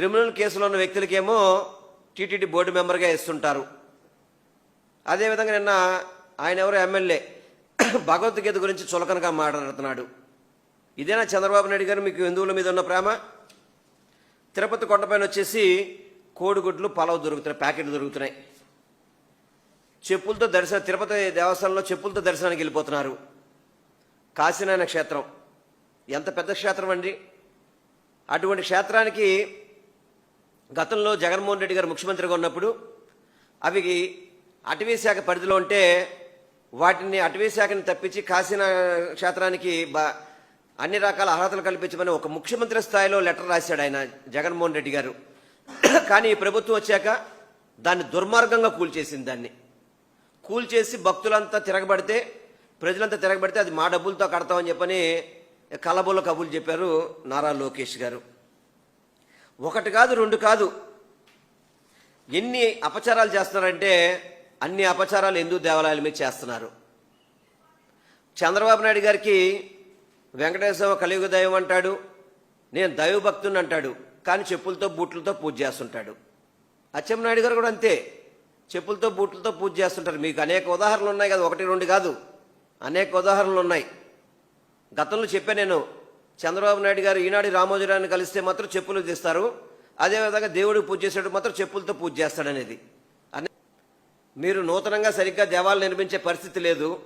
Criminal కేసులో ఉన్న వ్యక్తులకేమో TTD board మెంబర్గా ఇస్తుంటారు. అదేవిధంగా నిన్న ఆయన ఎవరు ఎమ్మెల్యే భగవద్గీత గురించి చులకనగా మాట్లాడుతున్నాడు. ఇదేనా చంద్రబాబు నాయుడు గారు మీకు హిందువుల మీద ఉన్న ప్రేమ? తిరుపతి కొండపైన వచ్చేసి కోడిగుడ్లు పలావ్ దొరుకుతున్నాయి ప్యాకెట్లు దొరుకుతున్నాయి. చెప్పులతో దర్శనం తిరుపతి దేవస్థానంలో చెప్పులతో దర్శనానికి వెళ్ళిపోతున్నారు. కాశీనాయన క్షేత్రం. ఎంత పెద్ద క్షేత్రం అండి? అటువంటి క్షేత్రానికి గతంలో జగన్మోహన్ రెడ్డి గారు ముఖ్యమంత్రిగా ఉన్నప్పుడు అవి అటవీ శాఖ పరిధిలో ఉంటే వాటిని అటవీ శాఖని తప్పించి కాశీనా క్షేత్రానికి బా అన్ని రకాల అర్హతలు కల్పించమని ఒక ముఖ్యమంత్రి స్థాయిలో లెటర్ రాశాడు ఆయన జగన్మోహన్ రెడ్డి గారు. కానీ ఈ ప్రభుత్వం వచ్చాక దాన్ని దుర్మార్గంగా కూల్చేసింది దాన్ని. కూల్చేసి భక్తులంతా తిరగబడితే ప్రజలంతా తిరగబడితే అది మా డబ్బులతో కడతామని చెప్పని కలబోల కబులు చెప్పారు నారా లోకేష్ గారు. ఒకటి కాదు రెండు కాదు. ఎన్ని అపచారాలు చేస్తున్నారంటే అన్ని అపచారాలు హిందూ దేవాలయాల మీద చేస్తున్నారు. చంద్రబాబు నాయుడు గారికి వెంకటేశ్వర కలియుగ దైవం అంటాడు నేను దైవభక్తుని అంటాడు కానీ చెప్పులతో బూట్లతో పూజ చేస్తుంటాడు. అచ్చెన్నాయుడు గారు కూడా అంతే. చెప్పులతో బూట్లతో పూజ చేస్తుంటారు. మీకు అనేక ఉదాహరణలు ఉన్నాయి కదా ఒకటి రెండు కాదు. అనేక ఉదాహరణలు ఉన్నాయి. గతంలో చెప్పాను నేను చంద్రబాబు నాయుడు గారు ఈనాడు రామోజీరావుని కలిస్తే మాత్రం చెప్పులు తీస్తారు. అదేవిధంగా దేవుడికి పూజ చేసేటప్పుడు మాత్రం చెప్పులతో పూజ చేస్తాడనేది. అనే మీరు నూతనంగా సరిగ్గా దేవాలయం నిర్మించే పరిస్థితి లేదు.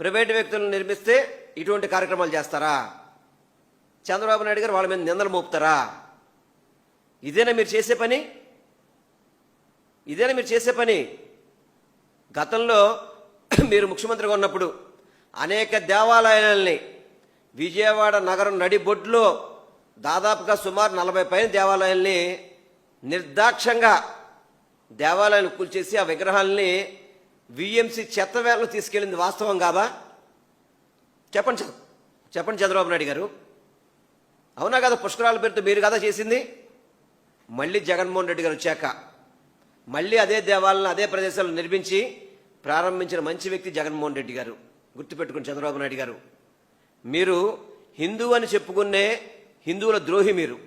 ప్రైవేటు వ్యక్తులను నిర్మిస్తే ఇటువంటి కార్యక్రమాలు చేస్తారా? చంద్రబాబు నాయుడు గారు వాళ్ళ మీద నిందలు మోపుతారా? ఇదేనా మీరు చేసే పని? ఇదేనా మీరు చేసే పని? గతంలో మీరు ముఖ్యమంత్రిగా ఉన్నప్పుడు అనేక దేవాలయాలని విజయవాడ నగరం నడిబొడ్లో దాదాపుగా సుమారు నలభై పైన దేవాలయాల్ని నిర్దాక్షంగా దేవాలయాన్ని కూల్చేసి ఆ విగ్రహాలని విఎంసి చెత్తవేళలో తీసుకెళ్ళింది వాస్తవం కాదా? చెప్పండి చెప్పండి చంద్రబాబు నాయుడు గారు. అవునా కదా పుష్కరాల పేరుతో మీరు కదా చేసింది? మళ్ళీ జగన్మోహన్ రెడ్డి గారు వచ్చాక మళ్ళీ అదే దేవాలయాలను అదే ప్రదేశాలను నిర్మించి ప్రారంభించిన మంచి వ్యక్తి జగన్మోహన్ రెడ్డి గారు. గుర్తుపెట్టుకుని చంద్రబాబు నాయుడు గారు. మీరు హిందూ అని చెప్పుకునే హిందువుల ద్రోహి మీరు.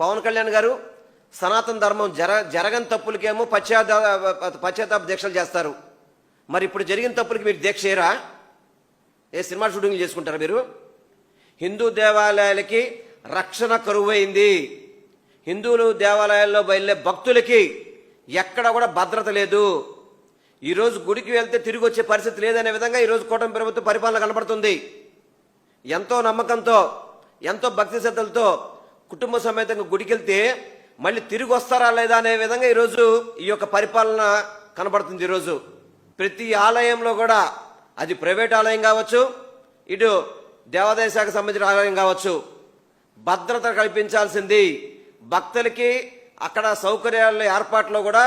పవన్ కళ్యాణ్ గారు సనాతన ధర్మం జర జరగని తప్పులకేమో పశ్చాత్త పశ్చాత్తాప దీక్షలు చేస్తారు. మరి ఇప్పుడు జరిగిన తప్పులకి మీరు దీక్ష చేయరా? ఏ సినిమా షూటింగ్ చేసుకుంటారు మీరు? హిందూ దేవాలయాలకి రక్షణ కరువైంది. హిందువులు దేవాలయాల్లో బయలుదే భక్తులకి ఎక్కడ కూడా భద్రత లేదు. ఈరోజు గుడికి వెళ్తే తిరిగి వచ్చే పరిస్థితి లేదనే విధంగా ఈరోజు కూటమి ప్రభుత్వం పరిపాలన కనబడుతుంది. ఎంతో నమ్మకంతో ఎంతో భక్తి శ్రద్ధలతో కుటుంబ సమేతంగా గుడికి వెళ్తే మళ్ళీ తిరిగి వస్తారా లేదా అనే విధంగా ఈరోజు ఈ యొక్క పరిపాలన కనబడుతుంది ఈరోజు ప్రతి ఆలయంలో కూడా అది ప్రైవేట్ ఆలయం కావచ్చు ఇటు దేవాదాయ శాఖకు సంబంధించిన ఆలయం కావచ్చు. భద్రత కల్పించాల్సింది భక్తులకి అక్కడ సౌకర్యాల ఏర్పాట్లో కూడా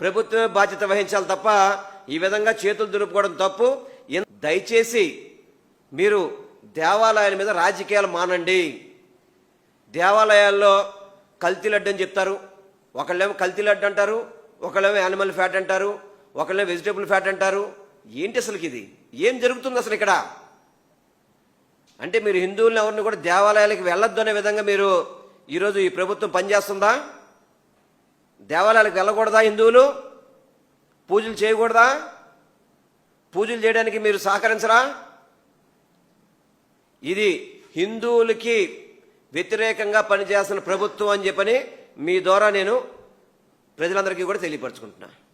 ప్రభుత్వమే బాధ్యత వహించాలి తప్ప ఈ విధంగా చేతులు దులుపుకోవడం తప్పు. దయచేసి మీరు దేవాలయాల మీద రాజకీయాలు మానండి. దేవాలయాల్లో కల్తీ లడ్డు అని చెప్తారు. ఒకళ్ళేమో కల్తీ లడ్డు అంటారు ఒకళ్ళేమో యానిమల్ ఫ్యాట్ అంటారు ఒకళ్ళేమో వెజిటేబుల్ ఫ్యాట్ అంటారు. ఏంటి అసలుకి ఇది? ఏం జరుగుతుంది అసలు ఇక్కడ? అంటే మీరు హిందువులను ఎవరిని కూడా దేవాలయాలకు వెళ్ళొద్దు అనే విధంగా మీరు ఈరోజు ఈ ప్రభుత్వం పనిచేస్తుందా? దేవాలయాలకు వెళ్ళకూడదా హిందువులు? పూజలు చేయకూడదా? పూజలు చేయడానికి మీరు సహకరించరా? ఇది హిందువులకి వ్యతిరేకంగా పనిచేస్తున్న ప్రభుత్వం అని చెప్పని మీ ద్వారా నేను ప్రజలందరికీ కూడా తెలియపరచుకుంటున్నాను